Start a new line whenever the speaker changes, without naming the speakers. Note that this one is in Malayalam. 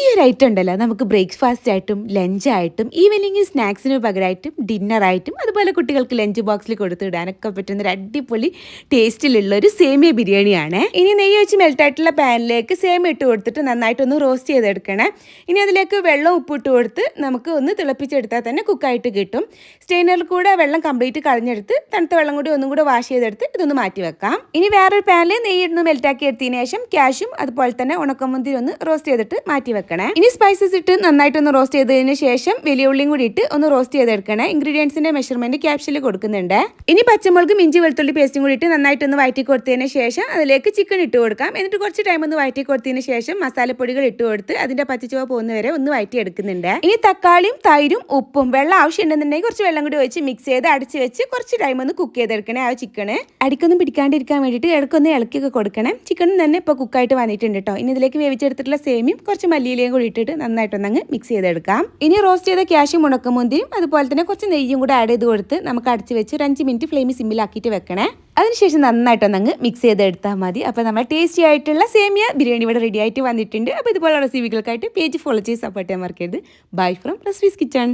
ഈ ഒരു ഐറ്റം ഉണ്ടല്ലോ നമുക്ക് ബ്രേക്ക്ഫാസ്റ്റ് ആയിട്ടും ലഞ്ച് ആയിട്ടും ഈവനിങ് സ്നാക്സിന് പകരമായിട്ടും ഡിന്നറായിട്ടും അതുപോലെ കുട്ടികൾക്ക് ലഞ്ച് ബോക്സിൽ കൊടുത്തിടാനൊക്കെ പറ്റുന്ന ഒരു അടിപൊളി ടേസ്റ്റിലുള്ള ഒരു സേമിയ ബിരിയാണിയാണ്. ഇനി നെയ്യ് വെച്ച് മെൽട്ടായിട്ടുള്ള പാനിലേക്ക് സേമിയ ഇട്ട് കൊടുത്തിട്ട് നന്നായിട്ടൊന്ന് റോസ്റ്റ് ചെയ്തെടുക്കണേ. ഇനി അതിലേക്ക് വെള്ളം ഉപ്പിട്ട് കൊടുത്ത് നമുക്ക് ഒന്ന് തിളപ്പിച്ചെടുത്താൽ തന്നെ കുക്കായിട്ട് കിട്ടും. സ്റ്റെയിനറിൽ കൂടെ വെള്ളം കംപ്ലീറ്റ് കളഞ്ഞെടുത്ത് തണുത്ത വെള്ളം കൂടി ഒന്നും കൂടെ വാഷ് ചെയ്തെടുത്ത് ഇതൊന്ന് മാറ്റി വെക്കാം. ഇനി വേറൊരു പാനിൽ നെയ്യ് ഇടുന്ന് മെൽറ്റാക്കി എടുത്തതിന് ശേഷം ക്യാഷും അതുപോലെ തന്നെ ഉണക്കമുന്തിരി ഒന്ന് റോസ്റ്റ് ചെയ്തിട്ട് മാറ്റി വെക്കണേ ഇനി സ്പൈസസ് ഇട്ട് നന്നായിട്ട് ഒന്ന് റോസ്റ്റ് ചെയ്തതിന് ശേഷം വലിയ ഉള്ളിയും കൂടി ഇട്ട് ഒന്ന് റോസ്റ്റ് ചെയ്തെടുക്കണേ. ഇൻഗ്രീഡിയൻസിന്റെ മെഷർമെന്റ് ക്യാപ്ഷനിൽ കൊടുക്കുന്നുണ്ട്. ഇനി പച്ചമുളകും ഇഞ്ചി വെളുത്തുള്ളി പേസ്റ്റും കൂടി ഇട്ട് നന്നായിട്ട് ഒന്ന് വയറ്റി കൊടുത്തതിന് ശേഷം അതിലേക്ക് ചിക്കൻ ഇട്ട് കൊടുക്കാം. എന്നിട്ട് കുറച്ച് ടൈം ഒന്ന് വയറ്റി കൊടുത്തതിന് ശേഷം മസാലപ്പൊടികൾ ഇട്ട് കൊടുത്ത് അതിന്റെ പച്ചച്ചുവ പോകുന്നവരെ ഒന്ന് വയറ്റി എടുക്കുന്നുണ്ട്. ഇനി തക്കാളിയും തൈരും ഉപ്പും വെള്ളം ആവശ്യമുണ്ടെന്നുണ്ടെങ്കിൽ കുറച്ച് വെള്ളം കൂടി ഒഴിച്ച് മിക്സ് ചെയ്ത് അടിച്ച് വെച്ച് കുറച്ച് ടൈം ഒന്ന് കുക്ക് ചെയ്തെടുക്കണേ ആ ചിക്കന് അടിക്കൊന്നും പിടിക്കാണ്ടിരിക്കാൻ വേണ്ടിയിട്ട് ഇടയ്ക്കൊന്ന് ഇളക്കിയൊക്കെ കൊടുക്കണം. ചിക്കനും തന്നെ ഇപ്പോൾ കുക്കായിട്ട് വന്നിട്ടുണ്ട് കേട്ടോ ഇനി ഇതിലേക്ക് വേവിച്ചെടുത്തിട്ടുള്ള സേമിയും കുറച്ച് മല്ലിയിലയും കൂടി ഇട്ടിട്ട് നന്നായിട്ടൊന്ന് അങ്ങ് മിക്സ് ചെയ്തെടുക്കാം. ഇനി റോസ്റ്റ് ചെയ്ത ക്യാഷും മുണക്കമുന്തിയും അതുപോലെ തന്നെ കുറച്ച് നെയ്യും കൂടെ ആഡ് ചെയ്ത് കൊടുത്ത് നമുക്ക് അടച്ച് വെച്ച് ഒരു അഞ്ച് മിനിറ്റ് ഫ്ലെയിമിൽ സിമ്മിലാക്കിയിട്ട് വെക്കണേ. അതിനുശേഷം നന്നായിട്ടൊന്ന് അങ്ങ് മിക്സ് ചെയ്തെടുത്താൽ മതി. അപ്പോൾ നമ്മൾ ടേസ്റ്റി ആയിട്ടുള്ള സേമിയ ബിരിയാണി ഇവിടെ റെഡി ആയിട്ട് വന്നിട്ടുണ്ട്. അപ്പോൾ ഇതുപോലുള്ള റെസിപ്പികൾക്കായിട്ട് പേജ് ഫോളോ ചെയ്ത് സപ്പോർട്ട് ചെയ്യാൻ മറക്കരുത്. Bye from recipes kitchen